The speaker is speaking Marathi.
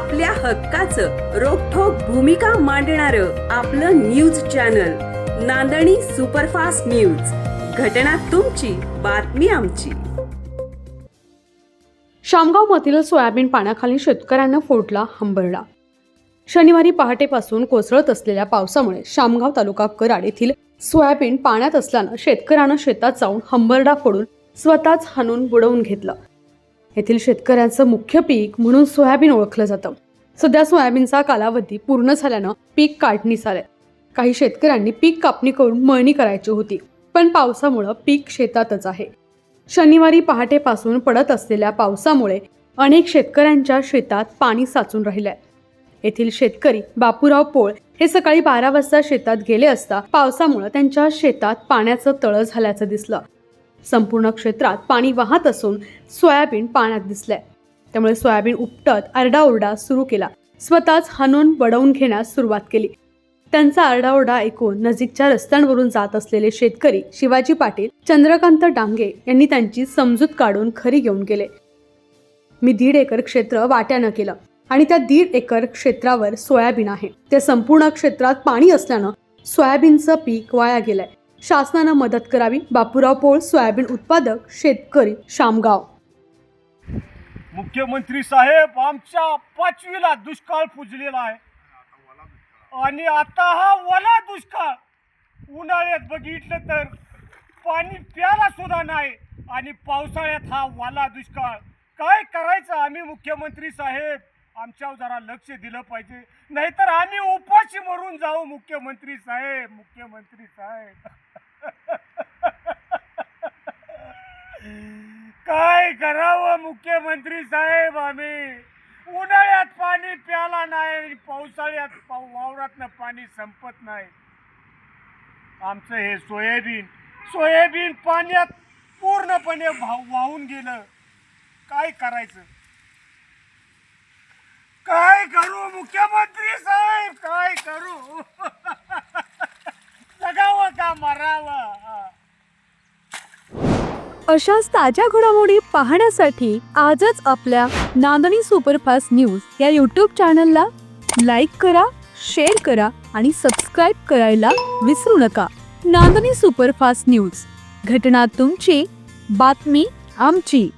आपल्या हक्काचं रोखोक भूमिका मांडणार आपलं news channel Nandani superfast news. घटना तुमची बातमी आमची. शामगावमधील सोयाबीन पाण्याखाली शेतकऱ्यांना फोडला हंबरडा शनिवारी पहाटेपासून कोसळत असलेल्या पावसामुळे शामगाव तालुका कराड येथील सोयाबीन पाण्यात असल्यानं शेतकऱ्यानं शेतात जाऊन हंबरडा फोडून स्वतःच हाणून बुडवून घेतलं. येथील शेतकऱ्यांचं मुख्य पीक म्हणून सोयाबीन ओळखलं जातं. सध्या सोयाबीनचा कालावधी पूर्ण झाल्यानं पीक काढणीस आलंय काही शेतकऱ्यांनी पीक कापणी करून मळणी करायची होती पण पावसामुळं पीक शेतातच आहे. शनिवारी पहाटेपासून पडत असलेल्या पावसामुळे अनेक शेतकऱ्यांच्या शेतात पाणी साचून राहिलंय. येथील शेतकरी बापूराव पोळ हे सकाळी बारा वाजता शेतात गेले असता पावसामुळे त्यांच्या शेतात पाण्याचं तळ झाल्याचं दिसलं. संपूर्ण क्षेत्रात पाणी वाहत असून सोयाबीन पाण्यात दिसलंय. त्यामुळे सोयाबीन उपटत आरडाओरडा सुरू केला. स्वतःच हाणून बडवून घेण्यास सुरुवात केली. त्यांचा आरडाओरडा ऐकून नजीकच्या रस्त्यांवरून जात असलेले शेतकरी शिवाजी पाटील चंद्रकांत डांगे यांनी त्यांची समजूत काढून खरी घेऊन गेले. मी दीड एकर क्षेत्र वाट्यानं केलं आणि त्या दीड एकर क्षेत्रावर सोयाबीन आहे. ते संपूर्ण क्षेत्रात पाणी असल्यानं सोयाबीनचं पीक वाया गेलंय. शासनानं मदत करावी. बापूराव पोळ सोयाबीन उत्पादक शेतकरी शामगाव. मुख्यमंत्री साहेब आमच्या पाचवीला दुष्काळ पुजलेला आहे. आणि आता हा वला दुष्काळ. उन्हाळ्यात बघितलं तर पाणी प्याला सुद्धा नाही आणि पावसाळ्यात हा वाला दुष्काळ. काय करायचं आम्ही मुख्यमंत्री साहेब? आमच्यावर जरा लक्ष दिलं पाहिजे. नाहीतर आम्ही उपाशी मरून जाऊ मुख्यमंत्री साहेब मुख्यमंत्री साहेब. काय करावं मुख्यमंत्री साहेब आम्ही? उन्हाळ्यात पाणी प्याला नाही पावसाळ्यात पाव वावरातनं पाणी संपत नाही. आमचं हे सोयाबीन सोयाबीन पाण्यात पूर्णपणे वाहून गेलं. काय करायचं? काय करू मुख्यमंत्री साहेब? काय करू? जगावं का मरावं? अशाच ताज्या घडामोडी पाहण्यासाठी आजच आपल्या नांदणी सुपरफास्ट न्यूज या यूट्यूब चॅनलला लाईक करा शेअर करा आणि सबस्क्राईब करायला विसरू नका. Nandani superfast news. घटना तुमची बातमी आमची.